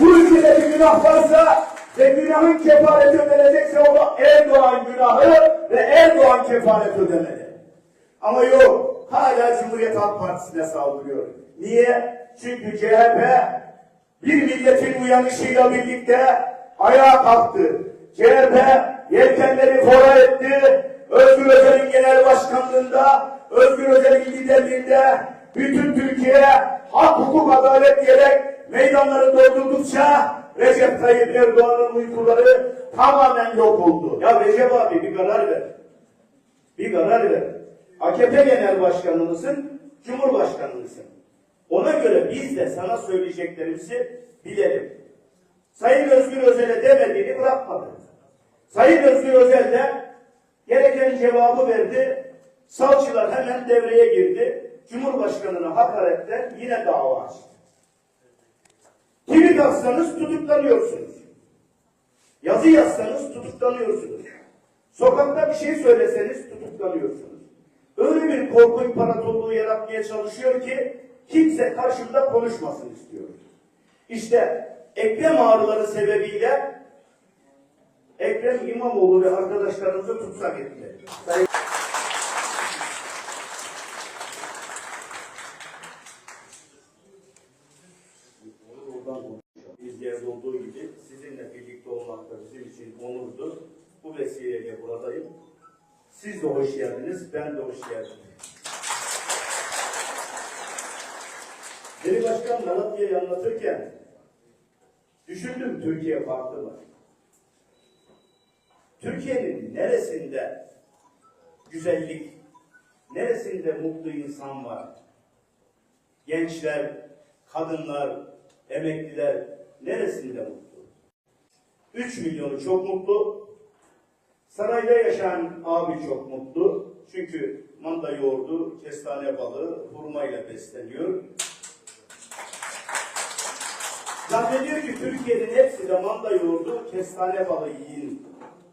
Bu ülkede bir günah varsa ve günahın kefareti ödenecekse o da Erdoğan günahı ve Erdoğan kefaret ödemeli. Ama yok. Hala Cumhuriyet Halk Partisi'ne saldırıyor. Niye? Çünkü CHP bir milletin uyanışıyla birlikte ayağa kalktı. CHP yelkenleri fora etti. Özgür Özel'in genel başkanlığında, Özgür Özel'in liderliğinde bütün Türkiye hak, hukuk, adalet diyerek meydanları doldurdukça Recep Tayyip Erdoğan'ın uykuları tamamen yok oldu. Ya Recep abi bir karar ver. Bir karar ver. AKP Genel Başkanı mısın, Cumhurbaşkanı? Ona göre biz de sana söyleyeceklerimizi bilelim. Sayın Özgür Özel'e demediğini bırakmadı. Sayın Özgür Özel de gereken cevabı verdi. Savcılar hemen devreye girdi. Cumhurbaşkanına hakaretten yine dava açtı. Tweet atsanız tutuklanıyorsunuz. Yazı yazsanız tutuklanıyorsunuz. Sokakta bir şey söyleseniz tutuklanıyorsunuz. Öyle bir korku imparatorluğu yaratmaya çalışıyor ki kimse karşımda konuşmasın istiyor. İşte eklem ağrıları sebebiyle Ekrem İmamoğlu ve arkadaşlarımızı tutsak ettiler. Sayın Oradan konuşalım. Biz yerde olduğu gibi sizinle birlikte olmak da bizim için onurdu. Bu vesileyle buradayım. Siz de hoş geldiniz, ben de hoş geldim. Deli Başkan Malatya'yı anlatırken düşündüm Türkiye farklı mı? Türkiye'nin neresinde güzellik, neresinde mutlu insan var? Gençler, kadınlar, emekliler neresinde mutlu? 3 milyonu çok mutlu. Sarayda yaşayan abi çok mutlu. Çünkü manda yoğurdu, kestane balığı, hurmayla besleniyor. Zannediyor ki Türkiye'nin hepsi de manda yoğurdu, kestane balığı yiyin,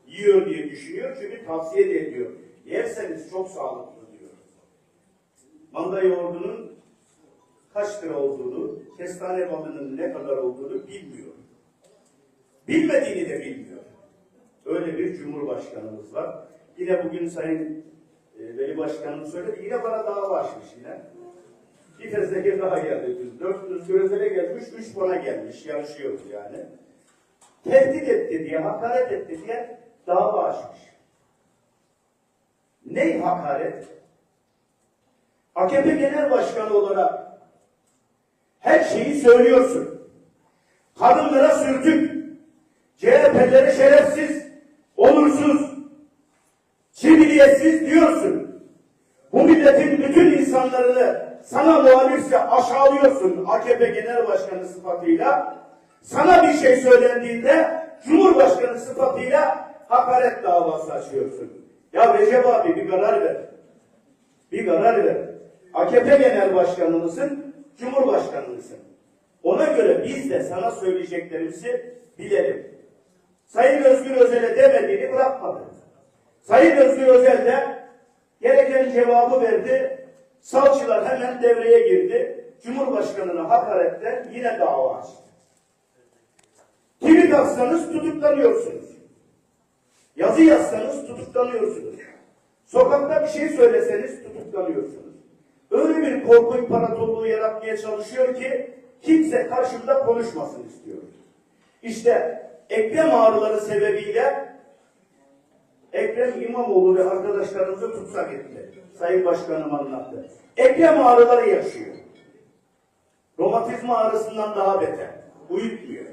yiyor diye düşünüyor. Çünkü tavsiye de ediyor. Yerseniz çok sağlıklı diyor. Manda yoğurdunun kaç lira olduğunu, kestane balının ne kadar olduğunu bilmiyor. Bilmediğini de bilmiyor. Öyle bir cumhurbaşkanımız var. Yine bugün Sayın e, Veli Başkanım söyledi. Yine bana dava açmış yine. Bir fezleke daha geldi. Dört Özgür Özel'e gelmiş, üç bana gelmiş. Yarışıyoruz yani. Tehdit etti diye, hakaret etti diye dava açmış. Ne hakaret? AKP Genel Başkanı olarak her şeyi söylüyorsun. Kadınlara sürtük, CHP'lere şerefsiz, cibiliyetsiz diyorsun. Bu milletin bütün insanlarını sana muhalifse aşağılıyorsun AKP Genel Başkanı sıfatıyla. Sana bir şey söylendiğinde Cumhurbaşkanı sıfatıyla hakaret davası açıyorsun. Ya Recep abi bir karar ver. Bir karar ver. AKP Genel Başkanı mısın, Cumhurbaşkanı mısın? Ona göre biz de sana söyleyeceklerimizi bilelim. Sayın Özgür Özel'e demediğini bırakmadı. Sayın Özgür Özel de gereken cevabı verdi. Savcılar hemen devreye girdi. Cumhurbaşkanına hakaretten yine dava açtı. Tweet atsanız tutuklanıyorsunuz. Yazı yazsanız tutuklanıyorsunuz. Sokakta bir şey söyleseniz tutuklanıyorsunuz. Öyle bir korku imparatorluğu yaratmaya çalışıyor ki kimse karşımda konuşmasın istiyor. İşte eklem ağrıları sebebiyle Ekrem İmamoğlu ve arkadaşlarımızı tutsak ettiler. Sayın Başkanım anlattı. Ekrem ağrıları yaşıyor. Romatizma ağrısından daha beter. Uyutmuyor.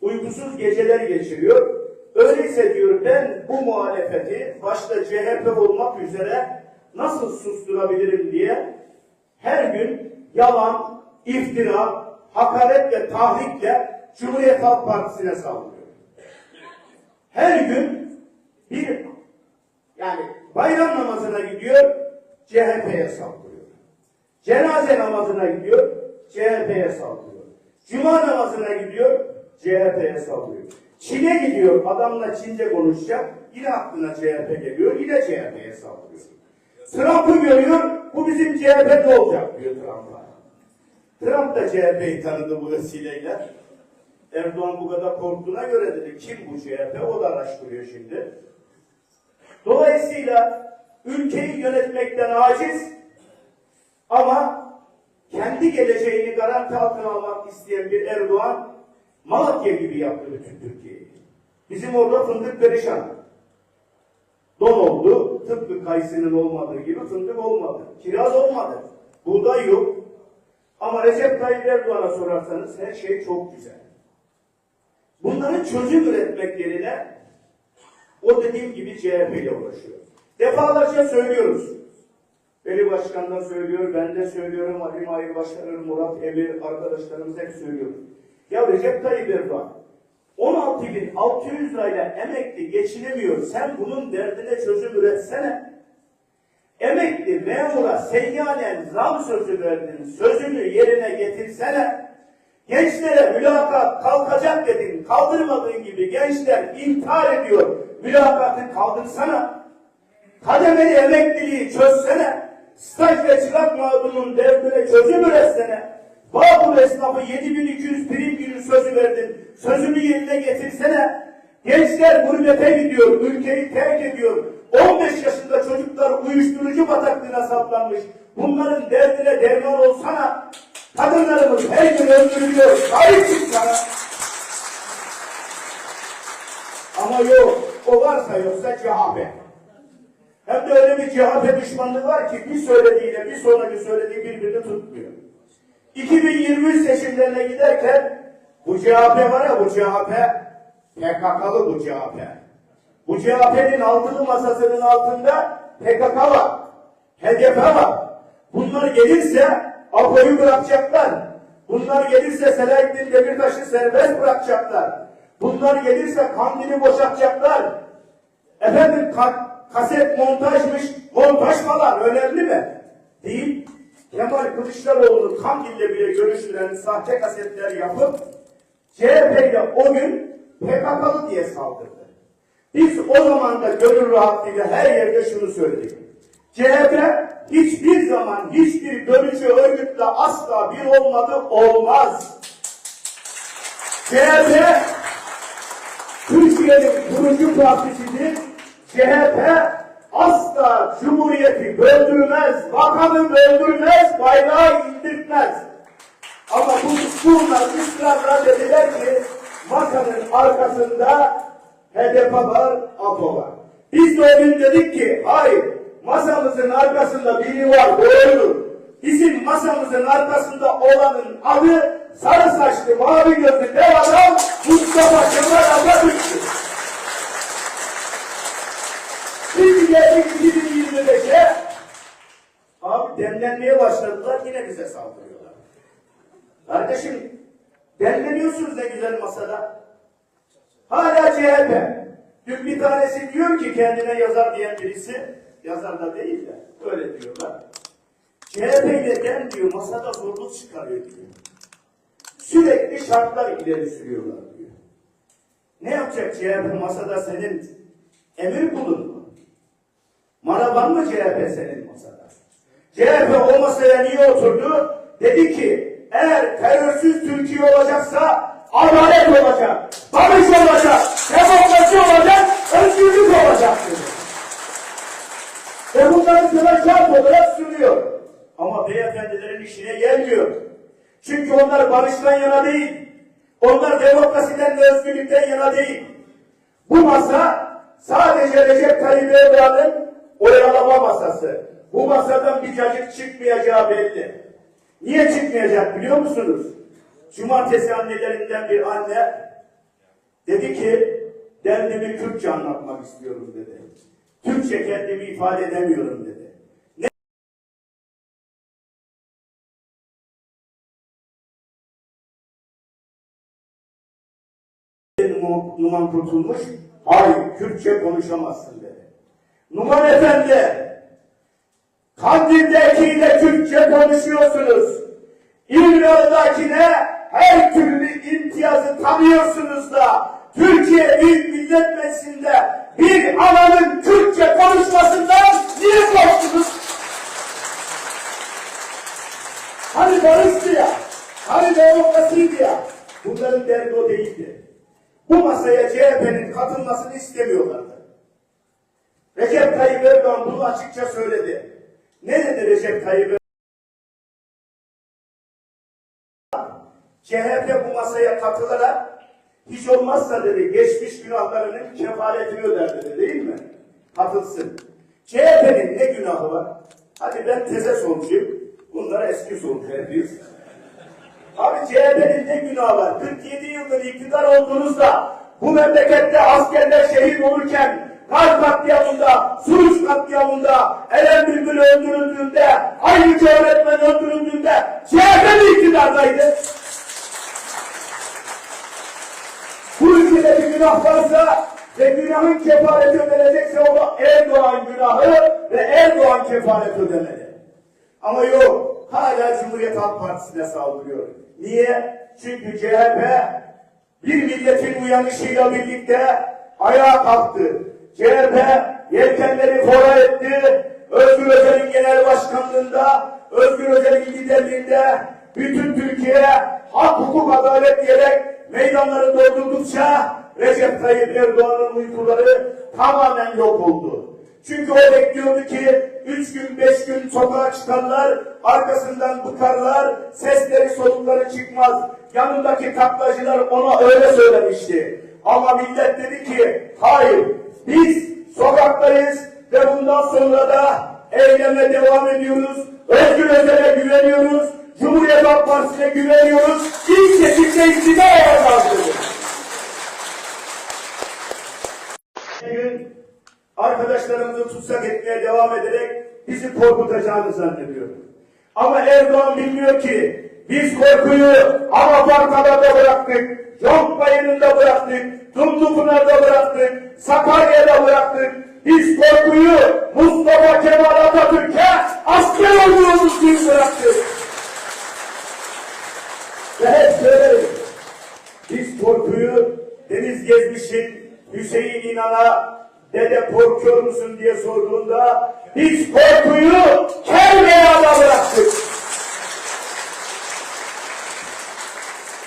Uykusuz geceler geçiriyor. Öyleyse diyor ben bu muhalefeti başta CHP olmak üzere nasıl susturabilirim diye her gün yalan, iftira, hakaret ve tahrikle Cumhuriyet Halk Partisi'ne saldırıyor. Her gün bir yani bayram namazına gidiyor, CHP'ye saldırıyor. Cenaze namazına gidiyor, CHP'ye saldırıyor. Cuma namazına gidiyor, CHP'ye saldırıyor. Çin'e gidiyor, adamla Çince konuşacak, yine aklına CHP geliyor, yine CHP'ye saldırıyor. Trump'ı görüyor, bu bizim CHP'de olacak diyor Trump'a. Trump da CHP'yi tanıdı bu vesileyle. Erdoğan bu kadar korktuğuna göre dedi kim bu CHP o da araştırıyor şimdi. Dolayısıyla ülkeyi yönetmekten aciz ama kendi geleceğini garanti altına almak isteyen bir Erdoğan Malatya gibi yaptı bütün Türkiye'yi. Bizim orada fındık perişan. Don oldu, tıpkı kayısının olmadığı gibi fındık olmadı. Kiraz olmadı. Buğday yok. Ama Recep Tayyip Erdoğan'a sorarsanız her şey çok güzel. Bunların çözüm üretmek yerine o dediğim gibi CHP ile uğraşıyor. Defalarca söylüyoruz. Veli Başkan'dan söylüyor, ben de söylüyorum, Ali Mahir Başkanım, Murat Emir, arkadaşlarımız hep söylüyor. Ya Recep Tayyip Erdoğan 16.600 lirayla emekli geçinemiyor. Sen bunun derdine çözüm üretsene. Emekli memura seyyanen zam sözü verdin. Sözünü yerine getirsene. Gençlere mülakat kalkacak dedin. Kaldırmadığın gibi gençler intihar ediyor. Mülakatı kaldırsana. Kademeli emekliliği çözsene. Staj ve çırak mağdurunun derdine çözüm üretsene. Bağkur esnafı 7200 prim günü sözü verdin. Sözünü yerine getirsene. Gençler gurbete gidiyor, ülkeyi terk ediyor. 15 yaşında çocuklar uyuşturucu bataklığına saplanmış. Bunların derdine derman olsana. Kadınlarımız her gün öldürülüyor. Sahip sana. Ama yok, o varsa yoksa CHP. Hem de öyle bir CHP düşmanlığı var ki bir söylediğiyle bir sonraki söylediği birbirini tutmuyor. 2023 seçimlerine giderken bu CHP var ya bu CHP PKK'lı bu CHP. Bu CHP'nin altılı masasının altında PKK var. HDP var. Bunlar gelirse APO'yu bırakacaklar. Bunlar gelirse Selahattin Demirtaş'ı serbest bırakacaklar. Bunlar gelirse Kandil'i boşaltacaklar. Efendim ka- kaset montajmış, montaj falan önemli mi? Değil. Kemal Kılıçdaroğlu Kandil'le bile görüşülen sahte kasetler yapıp CHP ile o gün PKK'lı diye saldırdı. Biz o zaman da gönül rahatlığıyla her yerde şunu söyledik. CHP hiçbir zaman hiçbir bölücü örgütle asla bir olmadı, olmaz. CHP Türkiye'nin kurucu partisidir. CHP asla Cumhuriyeti böldürmez, vatanı böldürmez, bayrağı indirtmez. Ama bu bunlar ısrarla dediler ki masanın arkasında HDP var, APO var. Biz de o gün dedik ki hayır masamızın arkasında biri var doğrudur. Bizim masamızın arkasında olanın adı sarı saçlı mavi gözlü dev adam Mustafa Kemal Atatürk'tür. Biz geldik 2025'e abi demlenmeye başladılar yine bize saldırıyorlar. Kardeşim demleniyorsunuz ne güzel masada. Hala CHP. Dün bir tanesi diyor ki kendine yazar diyen birisi, yazar da değil de öyle diyorlar. CHP ile dem diyor masada zorluk çıkarıyor diyor. Sürekli şartlar ileri sürüyorlar diyor. Ne yapacak CHP masada senin emir kulun mu? Maraban mı CHP senin masada? CHP o masaya niye oturdu? Dedi ki eğer terörsüz Türkiye olacaksa adalet olacak, barış olacak, demokrasi olacak, özgürlük olacak dedi. Ve bunları sana şart olarak sunuyor. Ama beyefendilerin işine gelmiyor. Çünkü onlar barıştan yana değil. Onlar demokrasiden ve özgürlükten yana değil. Bu masa sadece Recep Tayyip Erdoğan'ın oyalama masası. Bu masadan bir cacık çıkmayacağı belli. Niye çıkmayacak biliyor musunuz? Cumartesi annelerinden bir anne dedi ki derdimi Kürtçe anlatmak istiyorum dedi. Türkçe kendimi ifade edemiyorum dedi. Numan- Kurtulmuş, hayır Kürtçe konuşamazsın dedi. Numan Efendi, Kandil'dekiyle Türkçe konuşuyorsunuz. İmralı'dakine her türlü imtiyazı tanıyorsunuz da Türkiye Büyük Millet Meclisi'nde bir ananın Türkçe konuşmasından niye korktunuz? Hani barıştı ya, hani demokrasiydi ya. Bunların derdi o değildi. Bu masaya CHP'nin katılmasını istemiyorlardı. Recep Tayyip Erdoğan bunu açıkça söyledi. Ne dedi Recep Tayyip Erdoğan? CHP bu masaya katılarak hiç olmazsa dedi geçmiş günahlarının kefaletini öder dedi değil mi? Katılsın. CHP'nin ne günahı var? Hadi ben teze solcuyum. Bunlar eski solcu hepimiz. Abi CHP'nin ne günahı var? 47 yıldır iktidar olduğunuzda bu memlekette askerler şehit olurken Kar katliamında, Suruç katliamında, Eren Bülbül öldürüldüğünde, Ayrıca öğretmen öldürüldüğünde CHP mi iktidardaydı? Bu ülkede bir günah varsa ve günahın kefareti ödenecekse o da Erdoğan günahı ve Erdoğan kefaret ödemeli. Ama yok, hala Cumhuriyet Halk Partisi'ne saldırıyor. Niye? Çünkü CHP bir milletin uyanışıyla birlikte ayağa kalktı. CHP yelkenleri fora etti. Özgür Özel'in genel başkanlığında, Özgür Özel'in liderliğinde bütün Türkiye hak, hukuk, adalet diyerek meydanları doldurdukça Recep Tayyip Erdoğan'ın uykuları tamamen yok oldu. Çünkü o bekliyordu ki üç gün beş gün sokağa çıkarlar, arkasından bıkarlar, sesleri solukları çıkmaz. Yanındaki taklacılar ona öyle söylemişti. Ama millet dedi ki hayır biz sokaktayız ve bundan sonra da eyleme devam ediyoruz. Özgür Özel'e güveniyoruz. Cumhuriyet Halk Partisi'ne güveniyoruz. İlk seçimde iktidar olacağız dedi. Bugün arkadaşlarımızı tutsak etmeye devam ederek bizi korkutacağını zannediyorum. Ama Erdoğan bilmiyor ki biz korkuyu Amaparka'da bıraktık, Yok Bayırı'nda bıraktık, Dumlupınar'da bıraktık, Sakarya'da bıraktık. Biz korkuyu Mustafa Kemal Atatürk'e asker olduğumuz gün bıraktık. Ve hep söylerim. Biz korkuyu Deniz Gezmiş'in Hüseyin İnan'a dede korkuyor musun diye sorduğunda biz korkuyu Kerbea'da bıraktık.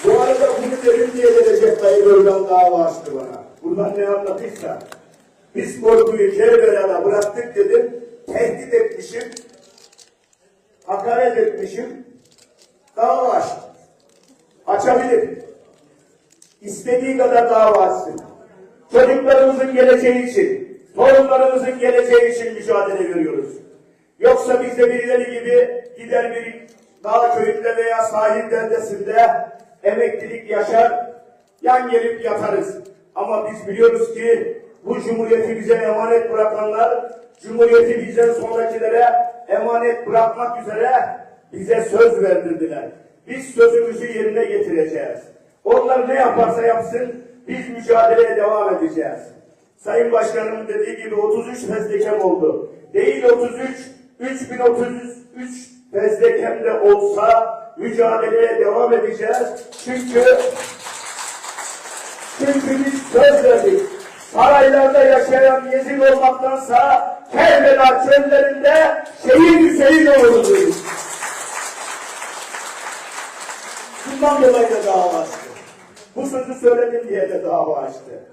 Bu arada bunu dedim diye de Erdoğan dava açtı bana. Buradan ne anlatıysa. Biz korkuyu Kerbela'da bıraktık dedim. Tehdit etmişim. Hakaret etmişim. Dava açtı. Açabilir. İstediği kadar dava açsın. Çocuklarımızın geleceği için, torunlarımızın geleceği için mücadele veriyoruz. Yoksa biz de birileri gibi gider bir dağ köyünde veya sahil beldesinde emeklilik yaşar, yan gelip yatarız. Ama biz biliyoruz ki bu cumhuriyeti bize emanet bırakanlar, cumhuriyeti bizden sonrakilere emanet bırakmak üzere bize söz verdirdiler. Biz sözümüzü yerine getireceğiz. Onlar ne yaparsa yapsın biz mücadeleye devam edeceğiz. Sayın Başkanım dediği gibi 33 fezlekem oldu. Değil 33, 3033 fezlekem de olsa mücadeleye devam edeceğiz. Çünkü çünkü biz söz verdik. Saraylarda yaşayan Yezid olmaktansa Kerbela çöllerinde şehit Hüseyin oluruz. Bundan dolayı da dava açtı. Bu sözü söyledim diye de dava açtı.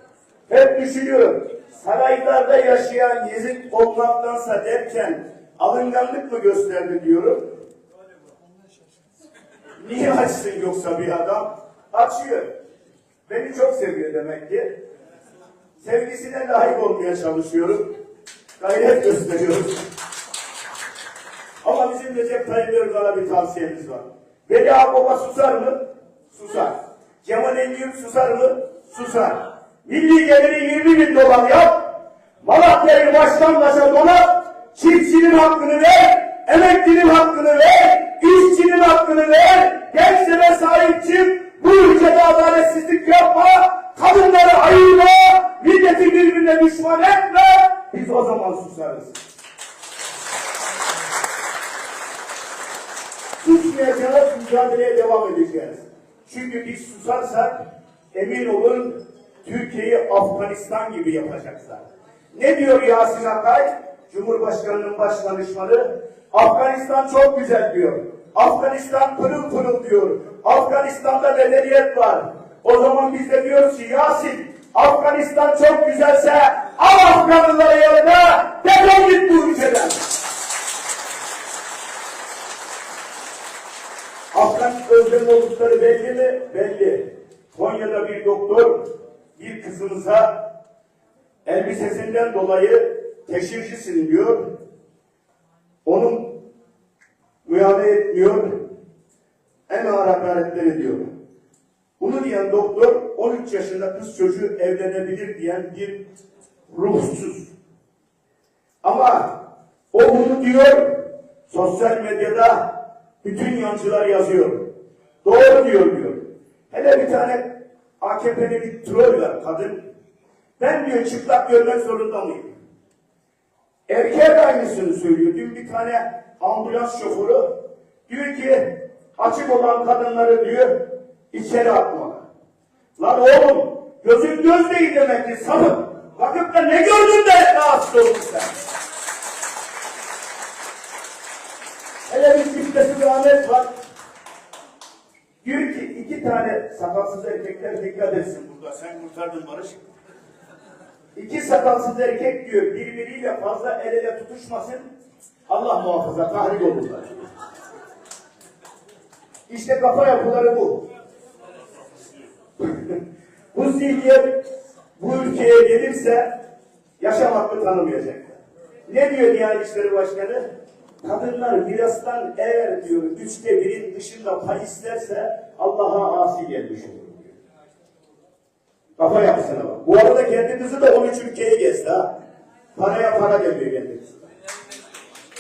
Hep düşünüyorum. Saraylarda yaşayan Yezid olmaktansa derken alınganlık mı gösterdi diyorum. Niye açsın yoksa bir adam? Açıyor. Beni çok seviyor demek ki. Sevgisine layık olmaya çalışıyorum. Gayret gösteriyoruz. Ama bizim Recep Tayyip Erdoğan'a bir tavsiyemiz var. Veli Ağbaba susar mı? Susar. Cemal Engin susar mı? Susar. Milli geliri 20 bin dolar yap. Malatya'yı baştan başa donat. Çiftçinin hakkını ver. Emeklinin hakkını ver. işçinin hakkını ver. Gençlere sahip çık. Bu ülkede adaletsizlik yapma. Kadınları ayırma. Milleti birbirine düşman etme. Biz o zaman susarız. Susmayacağız, mücadeleye devam edeceğiz. Çünkü biz susarsak emin olun Türkiye'yi Afganistan gibi yapacaklar. Ne diyor Yasin Akay? Cumhurbaşkanının baş danışmanı. Afganistan çok güzel diyor. Afganistan pırıl pırıl diyor. Afganistan'da medeniyet var. O zaman biz de diyoruz ki Yasin Afganistan çok güzelse al Afganlıları yanına defol git bu ülkeden. Afgan özlem oldukları belli mi? Belli. Konya'da bir doktor bir kızımıza elbisesinden dolayı teşhircisin diyor. Onun müdahale etmiyor. En ağır hakaretleri diyor. Bunu diyen doktor 13 yaşında kız çocuğu evlenebilir diyen bir ruhsuz. Ama o bunu diyor sosyal medyada bütün yancılar yazıyor. Doğru diyor diyor. Hele bir tane AKP'li bir troll var kadın. Ben diyor çıplak görmek zorunda mıyım? Erkeğe de aynısını söylüyor. Dün bir tane ambulans şoförü diyor ki açık olan kadınları diyor içeri atmalı. Lan oğlum gözün göz değil demek ki sapık. Bakıp da ne gördün de rahatsız oldun sen. Hele bir çiftesi bir Ahmet var. Diyor ki iki tane sakalsız erkekler dikkat etsin burada. Sen kurtardın Barış. İki sakalsız erkek diyor birbiriyle fazla el ele tutuşmasın. Allah muhafaza tahrik olurlar. İşte kafa yapıları bu. bu zihniyet bu ülkeye gelirse yaşam hakkı tanımayacak. Ne diyor Diyanet İşleri Başkanı? Kadınlar mirastan eğer diyor üçte birin dışında pay isterse Allah'a asi gelmiş olur. Kafa yapısına bak. Bu arada kendi kızı da 13 ülkeyi gezdi ha. Paraya para demiyor kendi kızı.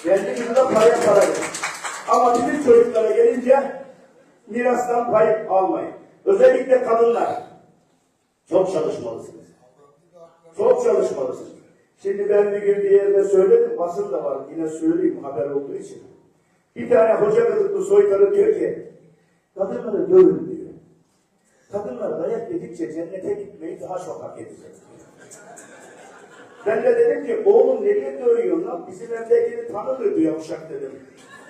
Kendi kızı da paraya para demiyor. Ama bizim çocuklara gelince mirastan pay almayın. Özellikle kadınlar. Çok çalışmalısınız. Çok çalışmalısınız. Şimdi ben bir gün bir yerde söyledim, basın da var, yine söyleyeyim haber olduğu için. Bir tane hoca kızıklı soytarı diyor ki, kadınları dövün Kadınlar dayak yedikçe cennete gitmeyi daha çok hak edecek. Ben de dedim ki, oğlum nereye dövüyorsun lan? Bizim evdekini tanıdır diyor uşak dedim.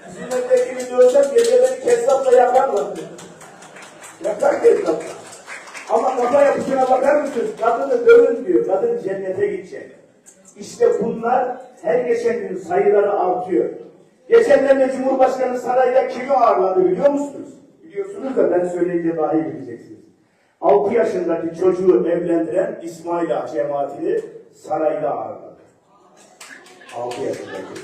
Bizim evdekini dövsem geceleri kezzapla yakarlar dedim. Yakar kezzapla. Ama kafa yapısına bakar mısın? Kadını dövün diyor. Kadın cennete gidecek. İşte bunlar her geçen gün sayıları artıyor. Geçenlerde Cumhurbaşkanı sarayda kimi ağırladı biliyor musunuz? Biliyorsunuz da ben söyleyince daha iyi bileceksiniz. 6 yaşındaki çocuğu evlendiren İsmail Ağa cemaatini sarayda ağırladı. 6 yaşındaki.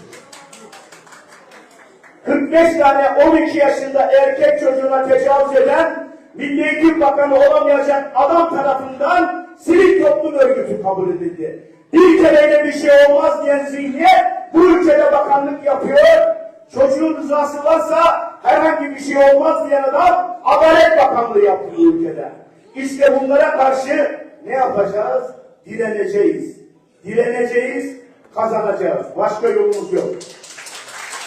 45 tane 12 yaşında erkek çocuğuna tecavüz eden Milli Eğitim Bakanı olamayacak adam tarafından sivil toplum örgütü kabul edildi. Bir kereyle bir şey olmaz diyen zihniyet bu ülkede bakanlık yapıyor. Çocuğun rızası varsa herhangi bir şey olmaz diyen adam Adalet Bakanlığı yapıyor ülkede. İşte bunlara karşı ne yapacağız? Direneceğiz. Direneceğiz, kazanacağız. Başka yolumuz yok.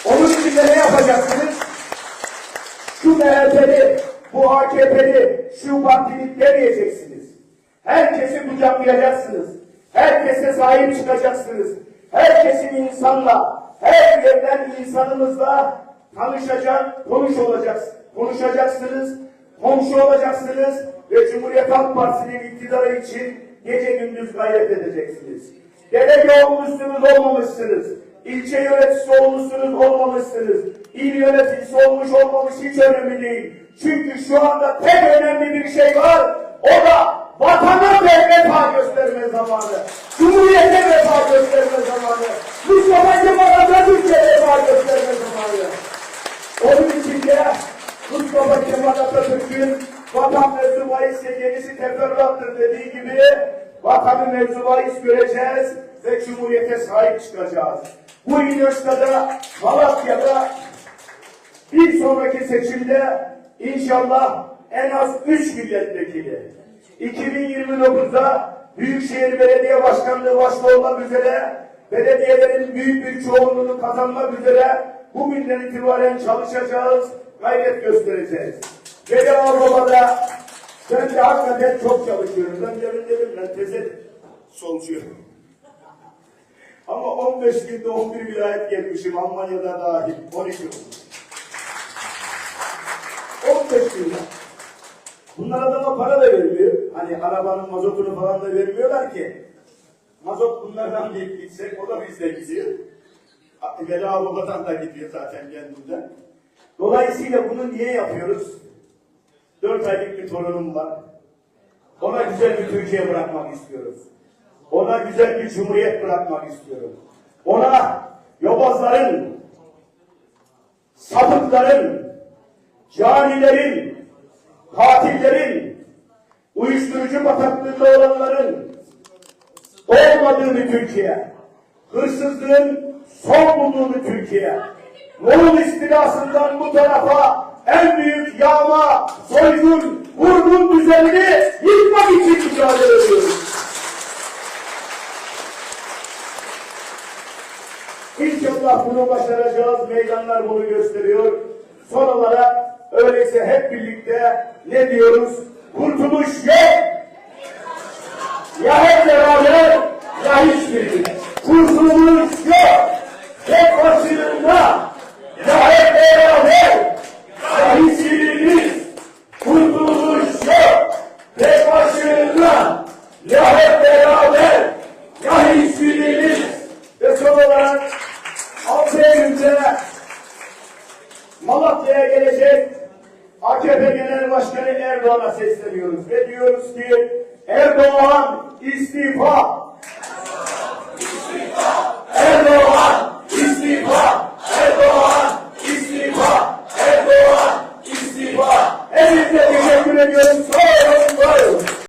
Onun için de ne yapacaksınız? Şu MHP'li, bu AKP'li, şu partili demeyeceksiniz. Herkesi kucaklayacaksınız. Herkese sahip çıkacaksınız. Herkesin insanla, her yerden insanımızla tanışacak, konuş olacaksınız. Konuşacaksınız, komşu olacaksınız ve Cumhuriyet Halk Partisi'nin iktidarı için gece gündüz gayret edeceksiniz. Delege olmuşsunuz, olmamışsınız. İlçe yöneticisi olmuşsunuz, olmamışsınız. İl yöneticisi olmuş, olmamış hiç önemli değil. Çünkü şu anda tek önemli bir şey var. O da vatana ve vefa gösterme zamanı. Cumhuriyete vefa gösterme zamanı. Mustafa Kemal Atatürk'e vefa gösterme zamanı. Onun için de teferruattır dediği gibi vatanı mevzu bahis göreceğiz ve Cumhuriyete sahip çıkacağız. Bu da Malatya'da bir sonraki seçimde inşallah en az 3 milletvekili 2029'da Büyükşehir Belediye Başkanlığı başta olmak üzere belediyelerin büyük bir çoğunluğunu kazanmak üzere bugünden itibaren çalışacağız, gayret göstereceğiz. Ve de Avrupa'da hakikaten çok çalışıyorum. Ben demin dedim ben teze solcuyorum. Ama 15 günde 11 vilayet gelmişim Almanya'da dahil 12 olmuş. 15 günde. Bunlar adama para da vermiyor. Hani arabanın mazotunu falan da vermiyorlar ki. Mazot bunlardan deyip gitsek o da bizde gidiyor. Veda babadan da gidiyor zaten kendinden. Dolayısıyla bunu niye yapıyoruz? Dört aylık bir torunum var. Ona güzel bir Türkiye bırakmak istiyoruz. Ona güzel bir cumhuriyet bırakmak istiyorum. Ona yobazların, sapıkların, canilerin, katillerin, uyuşturucu bataklığında olanların olmadığı bir Türkiye, hırsızlığın son bulduğu bir Türkiye, Moğol istilasından bu tarafa en büyük yağma, soygun, vurgun düzenini yıkmak için mücadele ediyoruz. İnşallah bunu başaracağız. Meydanlar bunu gösteriyor. Son olarak öyleyse hep birlikte ne diyoruz? Kurtuluş yok. Ya hep beraber ya hiçbiri. Kurtuluş yok.